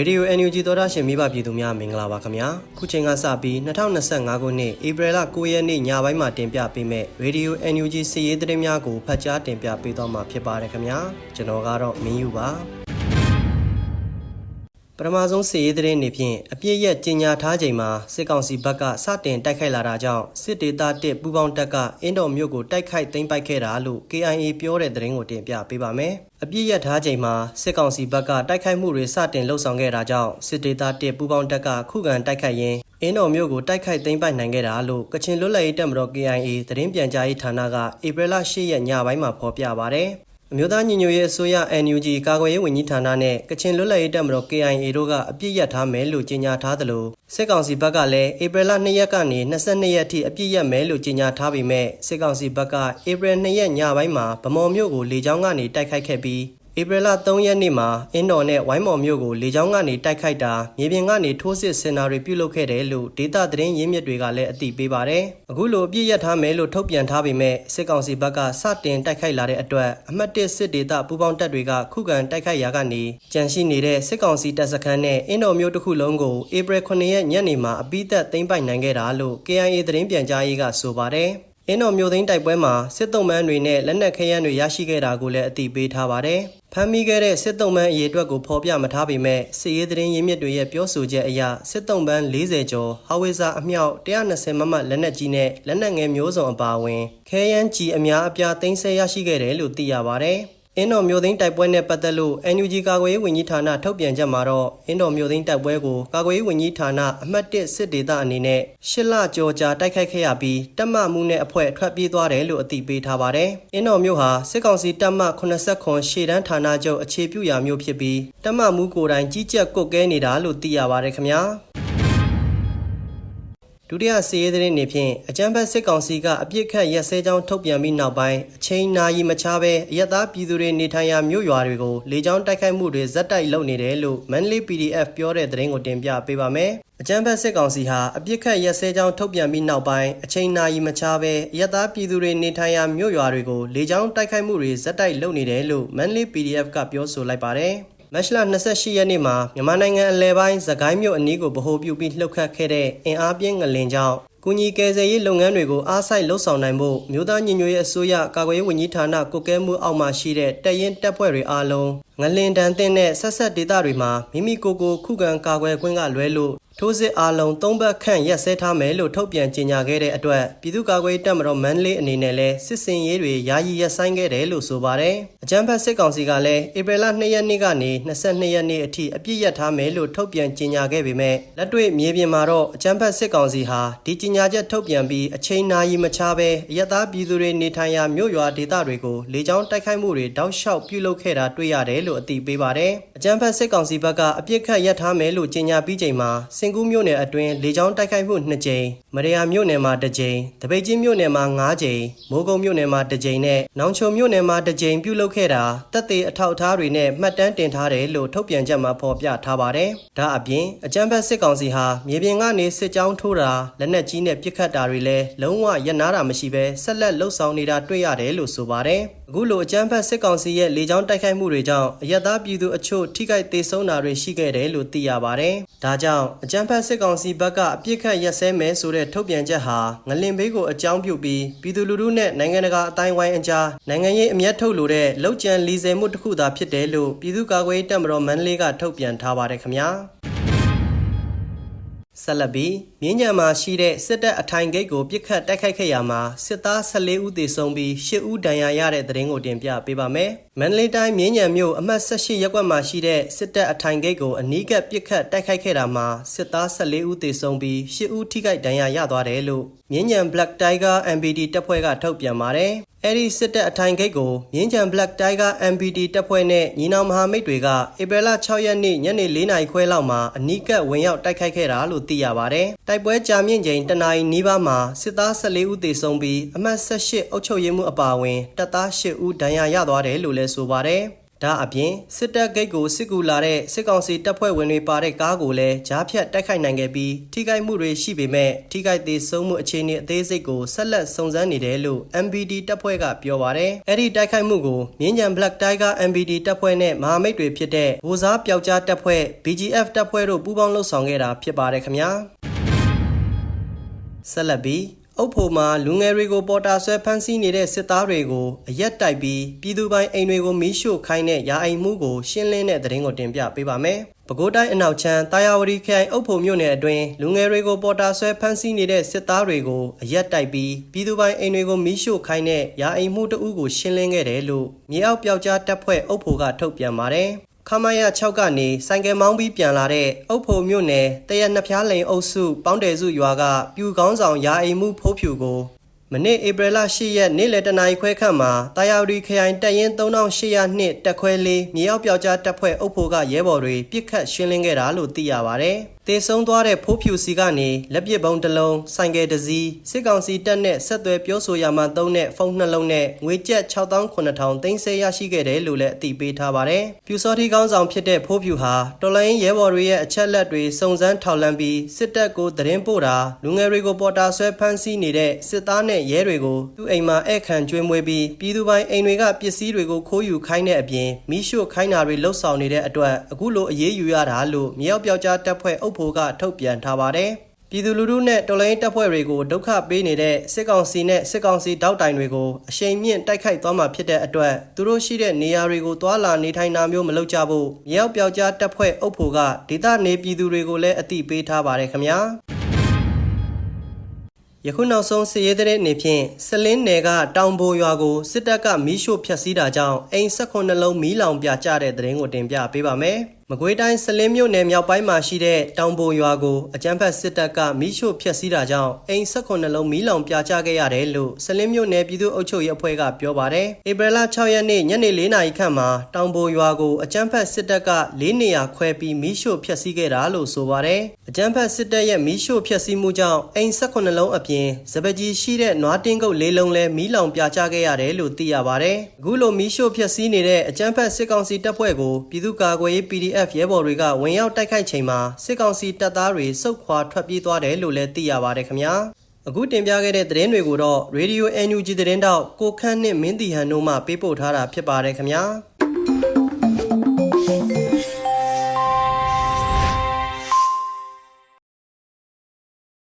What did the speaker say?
ရေဒီယို NUG သောတာရှင်မိဘပြည်သူများမင်္ဂလာပါခင်ဗျာခုချိန်ကစပြီး2025ခုနှစ်ဧပြီလ9ရက်နေ့ညပိုင်းမှာတင်ပြပေးမယ့်ရေဒီယို NUG စီးရေးသတင်းများကိုဖတ်ကြားတင်ပြပေးသွားမှာဖြစ်ပါတယ်ခင်ဗျာကျွန်တော်ကတော့မင်းယူပါ ပထမဆုံးစီရေးသတင်းနေဖြင့်အပြည့်ရက်ကြီးညာထားချိန်မှာစစ်ကောင်စီဘက်ကစတင်တိုက်ခိုက်လာတာကြောင့်စစ်ဒေသတစ်ပူပေါင်းတပ်ကအင်းတော်မြို့ကိုတိုက်ခိုက်သိမ်းပိုက်ခဲ့တာလို့ KIA ပြောတဲ့သတင်းကိုတင်ပြပေးပါမယ်။အပြည့်ရက်ထားချိန်မှာစစ်ကောင်စီဘက်ကတိုက်ခိုက်မှုတွေစတင်လှုပ်ဆောင်ခဲ့တာကြောင့်စစ်ဒေသတစ်ပူပေါင်းတပ်ကခုခံတိုက်ခိုက်ရင်းအင်းတော်မြို့ကိုတိုက်ခိုက်သိမ်းပိုက်နိုင်ခဲ့တာလို့ကချင်လွတ်လပ်ရေးတပ်မတော် KIA သတင်းပြန်ကြားရေးဌာနကဧပြီလ10ရက်ညပိုင်းမှာဖော်ပြပါဗျ။ အမျိုးသားညီညွတ်ရေးအစိုးရ NUG ကာကွယ်ရေးဝန်ကြီးဌာနနဲ့ကချင်လွတ်လပ်ရေးတပ်မတော် KIA တို့ကအပြစ်ရထားမယ်လို့ကြေညာထားသလိုစစ်ကောင်စီဘက်ကလည်းဧပြီလ2ရက်ကနေ22ရက်ထိအပြစ်ရမယ်လို့ကြေညာထားပေမဲ့စစ်ကောင်စီဘက်ကဧပြီ2ရက်ညပိုင်းမှာဗမော်မြို့ကိုလေကြောင်းကနေတိုက်ခိုက်ခဲ့ပြီး ဧပြီလ3ရက်နေ့မှာအင်းတော်နဲ့ဝိုင်းမော်မြို့ကိုလေကြောင်းကနေတိုက်ခိုက်တာမြေပြင်ကနေထိုးစစ်စင်တာတွေပြုလုပ်ခဲ့တယ်လို့ဒေတာသတင်းရင်းမြစ်တွေကလည်းအသိပေးပါတယ်။အခုလိုအပြည့်ရထားမယ်လို့ထုတ်ပြန်ထားပေမဲ့စစ်ကောင်စီဘက်ကစတင်တိုက်ခိုက်လာတဲ့အတွက်အမှတ်1စစ်ဒေတာပူးပေါင်းတပ်တွေကခုခံတိုက်ခိုက်ရာကနေကြန့်ရှိနေတဲ့စစ်ကောင်စီတပ်စခန်းနဲ့အင်းတော်မြို့တစ်ခုလုံးကိုဧပြီ9ရက်ညနေမှာအပိသက်သိမ်းပိုက်နိုင်ခဲ့တာလို့ KIA သတင်းပြန်ကြားရေးကဆိုပါတယ်။ အင်းတော်မျိုးသိန်းတိုက်ပွဲမှာစစ်တုံးမန်းတွေနဲ့လက်နက်ခဲယမ်းတွေရရှိခဲ့တာကိုလည်းအသိပေးထားပါတယ်။ဖမ်းမိခဲ့တဲ့စစ်တုံးမန်းအရေးအတွက်ကိုဖော်ပြမထားပေမဲ့စစ်ရေးသတင်းရင်းမြစ်တွေရဲ့ပြောဆိုချက်အရစစ်တုံးမန်း40ကျော်ဟာဝေဇာအမြောက်120မမလက်နက်ကြီးနဲ့လက်နက်ငယ်မျိုးစုံအပါအဝင်ခဲယမ်းကြီးအများအပြားသိမ်းဆည်းရရှိခဲ့တယ်လို့သိရပါတယ်။ အင်းတော်မျိုးသိန်းတိုက်ပွဲနဲ့ပတ်သက်လို့ NUG ကာကွယ်ရေးဝန်ကြီးဌာနထုတ်ပြန်ချက်မှာတော့အင်းတော်မျိုးသိန်းတိုက်ပွဲကိုကာကွယ်ရေးဝန်ကြီးဌာနအမှတ်1စစ်ဒေသအနေနဲ့ရှစ်လကြော်ကြာတိုက်ခိုက်ခဲ့ရပြီးတပ်မမှုနဲ့အဖွဲ့ထွက်ပြေးသွားတယ်လို့အသိပေးထားပါတယ်။အင်းတော်မျိုးဟာစစ်ကောင်စီတပ်မ89ရှေ့တန်းဌာနချုပ်အခြေပြုရာမျိုးဖြစ်ပြီးတပ်မမှုကိုယ်တိုင်ကြီးကြပ်ကွပ်ကဲနေတာလို့သိရပါတယ်ခင်ဗျာ။ ဒုတိယစီးရဲသတင်းနေဖြင့်အကြမ်းဖက်စစ်ကောင်စီကအပြစ်ခတ်ရက်စဲကြောင်းထုတ်ပြန်ပြီးနောက်ပိုင်းအချိန်နာရီမခြားပဲအရက်သားပြည်သူတွေနေထိုင်ရာမြို့ရွာတွေကိုလေကြောင်းတိုက်ခိုက်မှုတွေဇက်တိုက်လုပ်နေတယ်လို့ Manly PDF ပြောတဲ့သတင်းကိုတင်ပြပေးပါမယ်။အကြမ်းဖက်စစ်ကောင်စီဟာအပြစ်ခတ်ရက်စဲကြောင်းထုတ်ပြန်ပြီးနောက်ပိုင်းအချိန်နာရီမခြားပဲအရက်သားပြည်သူတွေနေထိုင်ရာမြို့ရွာတွေကိုလေကြောင်းတိုက်ခိုက်မှုတွေဇက်တိုက်လုပ်နေတယ်လို့ Manly PDF ကပြောဆိုလိုက်ပါတယ်။ မတ်လ28ရက်နေ့မှာမြန်မာနိုင်ငံအလဲပိုင်းသခိုင်းမြို့အနီးကိုဗဟိုပြုပြီးလှုပ်ခတ်ခဲ့တဲ့အင်အားပြင်းငလင်ကြောင့်ကုညီကယ်ဆယ်ရေးလုပ်ငန်းတွေကိုအားစိုက်လှုပ်ဆောင်နိုင်ဖို့မြို့သားညီညွတ်ရေးအစိုးရကာကွယ်ရေးဝန်ကြီးဌာနကုကဲမှုအောက်မှာရှိတဲ့တပ်ရင်းတပ်ဖွဲ့တွေအားလုံးငလင်တန်တင်တဲ့ဆက်ဆက်ဒေသတွေမှာမိမိကိုယ်ကိုခုခံကာကွယ်ခွင့်ကလွဲလို့ထိုးစစ်အားလုံး၃ဘက်ခန့်ရက်စဲထားမယ်လို့ထုတ်ပြန်ကြေညာခဲ့တဲ့အတွက်ပြည်သူ့ကာကွယ်တပ်မတော်မန်းလေးအနေနဲ့လည်းစစ်စင်ရေးတွေယာယီရက်ဆိုင်ခဲ့တယ်လို့ဆိုပါတယ်။အကြမ်းဖက်စစ်ကောင်စီကလည်းဧပြီလ2ရက်နေ့ကနေ22ရက်နေ့အထိအပြစ်ရက်ထားမယ်လို့ထုတ်ပြန်ကြေညာခဲ့ပေမဲ့လက်တွေ့မြေပြင်မှာတော့အကြမ်းဖက်စစ်ကောင်စီဟာဒီကြေညာချက်ထုတ်ပြန်ပြီးအချိန်နာရီမခြားပဲအရက်သားပြည်သူတွေနေထိုင်ရာမြို့ရွာဒေသတွေကိုလေကြောင်းတိုက်ခိုက်မှုတွေတောက်လျှောက်ပြုလုပ်ခဲ့တာတွေ့ရတယ်လို့အသိပေးပါတယ်။အကြမ်းဖက်စစ်ကောင်စီဘက်ကအပြစ်ခတ်ရက်ထားမယ်လို့ကြေညာပြီးချိန်မှာစင်ကူးမြို့နယ်အတွင်းလေကြောင်းတိုက်ခိုက်မှု2ကြိမ်မရယာမြို့နယ်မှာ2ကြိမ်တပိတ်ချင်းမြို့နယ်မှာ9ကြိမ်မိုးကုံမြို့နယ်မှာ2ကြိမ်နဲ့နောင်ချုံမြို့နယ်မှာ2ကြိမ်ပြုလုပ်ခဲ့တာတပ်သေးအထောက်အထားတွေနဲ့မှတ်တမ်းတင်ထားတယ်လို့ထုတ်ပြန်ချက်မှာဖော်ပြထားပါတယ်။ဒါအပြင်အကြမ်းဖက်စစ်ကောင်စီဟာမြေပြင်ကနေစစ်ကြောင်းထိုးတာလက်နက်ကြီးနဲ့ပစ်ခတ်တာတွေလည်းလုံးဝရနာတာမရှိဘဲဆက်လက်လှုပ်ဆောင်နေတာတွေ့ရတယ်လို့ဆိုပါတယ်။အခုလိုအကြမ်းဖက်စစ်ကောင်စီရဲ့လေကြောင်းတိုက်ခိုက်မှုတွေကြောင့်အရက်သားပြည်သူအချို့ထိခိုက်ဒေဆုံးတာတွေရှိခဲ့တယ်လို့သိရပါတယ်။ ဒါကြောင့်အကြမ်းဖက်စစ်ကောင်စီဘက်ကအပြစ်ခတ်ရက်စဲမယ်ဆိုတဲ့ထုတ်ပြန်ချက်ဟာငလင်ဘေးကိုအကြောင်းပြုပြီးပြည်သူလူထုနဲ့နိုင်ငံတကာအတိုင်းဝိုင်းအကြားနိုင်ငံရေးအမျက်ထုတ်လိုတဲ့လောက်ကျန်လီဆယ်မှုတစ်ခုသာဖြစ်တယ်လို့ပြည်သူ့ကာကွယ်ရေးတပ်မတော်မန္တလေးကထုတ်ပြန်ထားပါတယ်ခင်ဗျာ။ဆက်လက်ပြီးမြင်းညံမှာရှိတဲ့စစ်တပ်အထိုင်ဂိတ်ကိုပြစ်ခတ်တိုက်ခိုက်ခဲ့ရမှာစစ်သား14ဦးသေဆုံးပြီး10ဦးဒဏ်ရာရတဲ့တဲ့ရင်ကိုတင်ပြပေးပါမယ်။ မန္တလေးတိုင်းမြင်းညံမြို့အမှတ်18ရပ်ကွက်မှာရှိတဲ့စစ်တပ်အထိုင်ဂိတ်ကိုအနီးကပ်ပြစ်ခတ်တိုက်ခိုက်ခဲ့တာမှာစစ်သား14ဦးသေဆုံးပြီး10ဦးထိခိုက်ဒဏ်ရာရသွားတယ်လို့မြင်းညံ Black Tiger MBD တပ်ဖွဲ့ကထုတ်ပြန်ပါတယ်။အဲ့ဒီစစ်တပ်အထိုင်ဂိတ်ကိုမြင်းချံ Black Tiger MPD တပ်ဖွဲ့နဲ့ညီနောင်မဟာမိတ်တွေကဧပြီလ6ရက်နေ့ညနေ4နာရီခွဲလောက်မှာအနီးကပ်ဝင်ရောက်တိုက်ခိုက်ခဲ့တာလို့သိရပါတယ်။တိုက်ပွဲကြာမြင့်ချိန်တနာရီနီးပါးမှာစစ်သား14ဦးသေဆုံးပြီးအမှတ်18အုပ်ချုပ်ရေးမှူးအပါအဝင်တပ်သား10ဦးဒဏ်ရာရသွားတယ်လို့လည်းဆိုပါတယ်။ဒါအပြင်စစ်တပ်ဂိတ်ကိုစစ်ကူလာတဲ့စစ်ကောင်စီတပ်ဖွဲ့ဝင်တွေပါတဲ့ကားကိုလည်းကြားဖြတ်တိုက်ခိုက်နိုင်ခဲ့ပြီးထိခိုက်မှုတွေရှိပေမဲ့ထိခိုက်သေးဆုံးမှုအခြေအနေအသေးစိတ်ကိုဆက်လက်စုံစမ်းနေတယ်လို့ MBD တပ်ဖွဲ့ကပြောပါတယ်။အဲ့ဒီတိုက်ခိုက်မှုကိုမြင်းကြံ Black Tiger MBD တပ်ဖွဲ့နဲ့မဟာမိတ်တွေဖြစ်တဲ့ဗိုလ်စားပျောက်ကြားတပ်ဖွဲ့ BGF တပ်ဖွဲ့တို့ပူးပေါင်းလှုပ်ဆောင်ခဲ့တာဖြစ်ပါတယ်ခင်ဗျာ။ဆက်လက်ပြီး အုပ်ဖို့မှာလူငယ်တွေကိုပေါ်တာဆွဲဖမ်းဆီးနေတဲ့စစ်သားတွေကိုအရက်တိုက်ပြီးပြည်သူပိုင်အိမ်တွေကိုမီးရှို့ခိုင်းတဲ့ရာအိမ်မှုကိုရှင်းလင်းတဲ့သတင်းကိုတင်ပြပေးပါမယ်။ပဲခူးတိုင်းအနောက်ချမ်းတာယာဝတီခရိုင်အုပ်ဖို့မြို့နယ်အတွင်းလူငယ်တွေကိုပေါ်တာဆွဲဖမ်းဆီးနေတဲ့စစ်သားတွေကိုအရက်တိုက်ပြီးပြည်သူပိုင်အိမ်တွေကိုမီးရှို့ခိုင်းတဲ့ရာအိမ်မှုတအုပ်ကိုရှင်းလင်းခဲ့တယ်လို့မြေအောက်ပျောက်ကြားတပ်ဖွဲ့အုပ်ဖို့ကထုတ်ပြန်ပါတယ်။ ခမရ6ကနေဆိုင်ကယ်မောင်းပြီးပြန်လာတဲ့အုပ်ဖို့မြို့နယ်တရနှစ်ဖျားလိန်အုပ်စုပေါင်းတယ်စုရွာကပြူကောင်းဆောင်ရာအိမ်မှုဖိုးဖြူကိုမနေ့ဧပြီလ10ရက်နေ့လယ်တနာရီခွဲခန့်မှာတာယာဝတီခရိုင်တပ်ရင်း3800နှစ်တက်ခွဲလေးမြေအောက်ပြောက်ကြားတပ်ဖွဲ့အုပ်ဖို့ကရဲဘော်တွေပြစ်ခတ်ရှင်းလင်းခဲ့တာလို့သိရပါဗျ။တေဆုံးသွားတဲ့ဖိုးဖြူစီကနေလက်ပစ်ပုံးတစ်လုံးဆိုင်ကယ်တစ်စီးစစ်ကောင်စီတပ်နဲ့ဆက်သွယ်ပြောဆိုရမှသုံးတဲ့ဖုန်းနှလုံးနဲ့ငွေကျပ်68000သိန်းဆဲရရှိခဲ့တယ်လို့လည်းအသိပေးထားပါတယ်။ပြူစောတိကောင်းဆောင်ဖြစ်တဲ့ဖိုးဖြူဟာတော်လိုင်းရဲဘော်တွေရဲ့အချက်လက်တွေစုံစမ်းထောက်လှမ်းပြီးစစ်တပ်ကိုသတင်းပို့တာလူငယ်တွေကိုပေါ်တာဆွဲဖမ်းဆီးနေတဲ့စစ်သားနဲ့ရဲတွေကိုသူ့အိမ်မှာဧည့်ခံကျွေးမွေးပြီးပြည်သူပိုင်အိမ်တွေကပစ္စည်းတွေကိုခိုးယူခိုင်းတဲ့အပြင်မိရှို့ခိုင်းတာတွေလှုပ်ဆောင်နေတဲ့အတွက်အခုလိုအရေးယူရတာလို့မြောက်ပြောက်ကြားတပ်ဖွဲ့အုပ်ဖို့ကထုတ်ပြန်ထားပါတယ်။ပြည်သူလူထုနဲ့တော်လိုင်းတပ်ဖွဲ့တွေကိုဒုက္ခပေးနေတဲ့စစ်ကောင်စီနဲ့စစ်ကောင်စီတောက်တိုင်တွေကိုအရှိန်မြင့်တိုက်ခိုက်သွားမှာဖြစ်တဲ့အတွက်သူတို့ရှိတဲ့နေရာတွေကိုသွာလာနေထိုင်တာမျိုးမလုပ်ကြဖို့မြောက်ပြောက်ကြားတပ်ဖွဲ့အုပ်ဖို့ကဒေသနေပြည်သူတွေကိုလည်းအသိပေးထားပါတယ်ခင်ဗျာ။ယခုနောက်ဆုံးစစ်ရေးတဲ့အနေဖြင့်စလင်းနယ်ကတောင်ဘိုရွာကိုစစ်တပ်ကမီးရှို့ဖျက်ဆီးတာကြောင့်အိမ်16လုံးမီးလောင်ပြကျတဲ့တဲ့ရင်ကိုတင်ပြပေးပါမယ်။ မကွေးတိုင်းစလင်းမြို့နယ်မြောက်ပိုင်းမှာရှိတဲ့တောင်ဘိုရွာကိုအကြမ်းဖက်စစ်တပ်ကမီးရှို့ဖျက်ဆီးတာကြောင့်အိမ်16လုံးမီးလောင်ပြကျခဲ့ရတယ်လို့စလင်းမြို့နယ်ပြည်သူ့အုပ်ချုပ်ရေးအဖွဲ့ကပြောပါတယ်။ဧပြီလ6ရက်နေ့ညနေ4နာရီခန့်မှာတောင်ဘိုရွာကိုအကြမ်းဖက်စစ်တပ်က၄နေရာခွဲပြီးမီးရှို့ဖျက်ဆီးခဲ့တာလို့ဆိုပါတယ်။အကြမ်းဖက်စစ်တပ်ရဲ့မီးရှို့ဖျက်ဆီးမှုကြောင့်အိမ်16လုံးအပြင်စပကြီးရှိတဲ့နွားတင်းကုတ်၄လုံးလည်းမီးလောင်ပြကျခဲ့ရတယ်လို့သိရပါတယ်။အခုလိုမီးရှို့ဖျက်ဆီးနေတဲ့အကြမ်းဖက်စစ်ကောင်စီတပ်ဖွဲ့ကိုပြည်သူ့ကာကွယ်ရေး PDF ရဲဘော်တွေကဝင်ရောက်တိုက်ခိုက်ချိန်မှာစစ်ကောင်စီတပ်သားတွေစုခွာထွက်ပြေးသွားတယ်လို့လည်းသိရပါတယ်ခင်ဗျာအခုတင်ပြခဲ့တဲ့သတင်းတွေကိုတော့ Radio NUG သတင်းတောက်ကိုခန့်နဲ့မင်းတီဟန်တို့မှပေးပို့ထားတာဖြစ်ပါတယ်ခင်ဗျာ